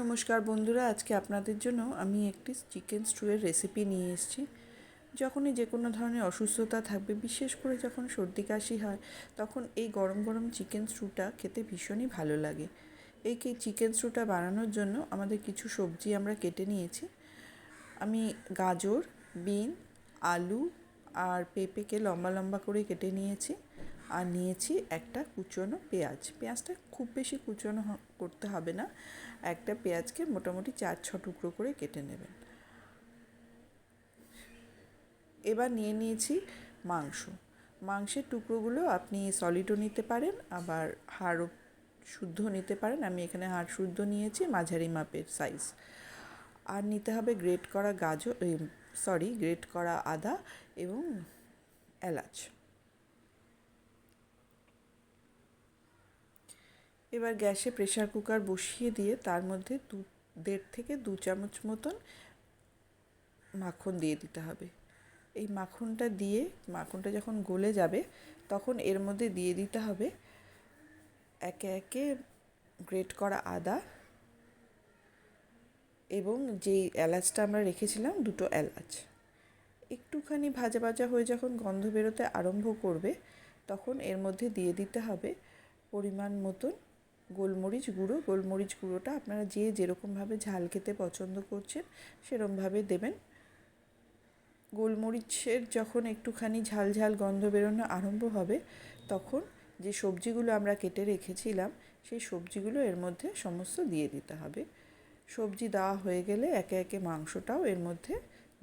নমস্কার বন্ধুরা, আজকে আপনাদের জন্য আমি একটি চিকেন স্টুয়ের রেসিপি নিয়ে এসেছি। যখনই যে কোনো ধরনের অসুস্থতা থাকবে, বিশেষ করে যখন সর্দি কাশি হয়, তখন এই গরম গরম চিকেন স্টুটা খেতে ভীষণই ভালো লাগে। এই চিকেন স্টুটা বানানোর জন্য আমাদের কিছু সবজি আমরা কেটে নিয়েছি। আমি গাজর, বিন, আলু আর পেঁপেকে লম্বা লম্বা করে কেটে নিয়েছি। আর নিয়েছি একটা কুচনো পেঁয়াজ। পেঁয়াজটা খুব বেশি কুচনো করতে হবে না। একটা পেঁয়াজকে মোটামুটি চার, ছ টুকরো করে কেটে নেবেন। এবার নিয়ে নিয়েছি মাংস। মাংসের টুকরোগুলো আপনি সলিডও নিতে পারেন, আবার হাড়ও শুদ্ধ নিতে পারেন। আমি এখানে হাড় শুদ্ধ নিয়েছি, মাঝারি মাপের সাইজ আর নিতে হবে গ্রেট করা গাজর সরি গ্রেট করা আদা এবং এলাচ। এবার গ্যাসে প্রেসার কুকার বসিয়ে দিয়ে তার মধ্যে দু, দেড় থেকে দু চামচ মতন মাখন দিয়ে দিতে হবে। এই মাখনটা দিয়ে, মাখনটা যখন গলে যাবে, তখন এর মধ্যে দিয়ে দিতে হবে একে একে গ্রেট করা আদা এবং যেই এলাচটা আমরা রেখেছিলাম, দুটো এলাচ। একটুখানি ভাজা ভাজা হয়ে যখন গন্ধ বেরোতে আরম্ভ করবে, তখন এর মধ্যে দিয়ে দিতে হবে পরিমাণ মতন গোলমরিচ গুঁড়ো, গোলমরিচ গুঁড়োটা আপনারা যে যেরকমভাবে ঝাল খেতে পছন্দ করছেন সেরমভাবে দেবেন। গোলমরিচের যখন একটুখানি ঝাল ঝাল গন্ধ বেরোনো আরম্ভ হবে, তখন যে সবজিগুলো আমরা কেটে রেখেছিলাম, সেই সবজিগুলো এর মধ্যে সমস্ত দিয়ে দিতে হবে। সবজি দেওয়া হয়ে গেলে একে একে মাংসটাও এর মধ্যে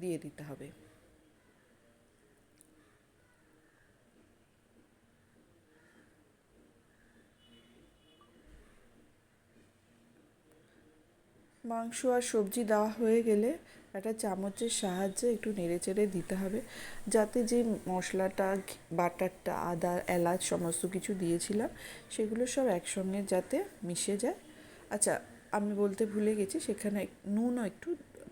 দিয়ে দিতে হবে। মাংস আর সবজি দেওয়া হয়ে গেলে একটা চামচের সাহায্যে একটু নেড়ে চেড়ে দিতে হবে। যাতে যে মশলাটা, বাটারটা, আদা, এলাচ সমস্ত কিছু দিয়েছিলাম, সেগুলো সব একসঙ্গে যাতে মিশে যায়। আচ্ছা আমি বলতে ভুলে গেছি, সেখানে নুনও একটু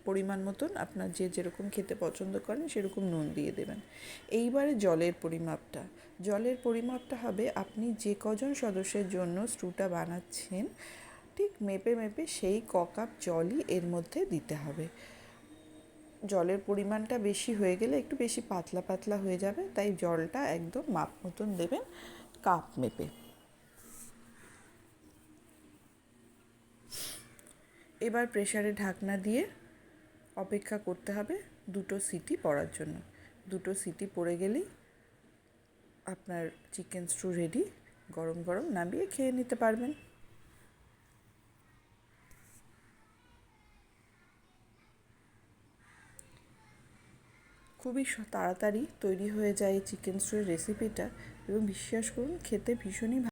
পরিমাণ মতন আপনার যে যেরকম খেতে পছন্দ করেন, সেরকম নুন দিয়ে দেবেন। এইবারে জলের পরিমাপটা। জলের পরিমাপটা হবে, আপনি যে কজন সদস্যের জন্য স্টুটা বানাচ্ছেন ঠিক মেপে মেপে সেই ক কাপ জলই এর মধ্যে দিতে হবে। জলের পরিমাণটা বেশি হয়ে গেলে একটু বেশি পাতলা পাতলা হয়ে যাবে, তাই জলটা একদম মাপ মতন দেবেন কাপ মেপে। এবার প্রেশারে ঢাকনা দিয়ে অপেক্ষা করতে হবে দুটো সিটি পড়ার জন্য। দুটো সিটি পড়ে গেলেই আপনার চিকেন স্টু রেডি, গরম গরম নামিয়ে খেয়ে নিতে পারবেন। খুবই তাড়াতাড়ি তৈরি হয়ে যায় এই চিকেন স্টুয়ের রেসিপিটা এবং বিশ্বাস করুন খেতে ভীষণই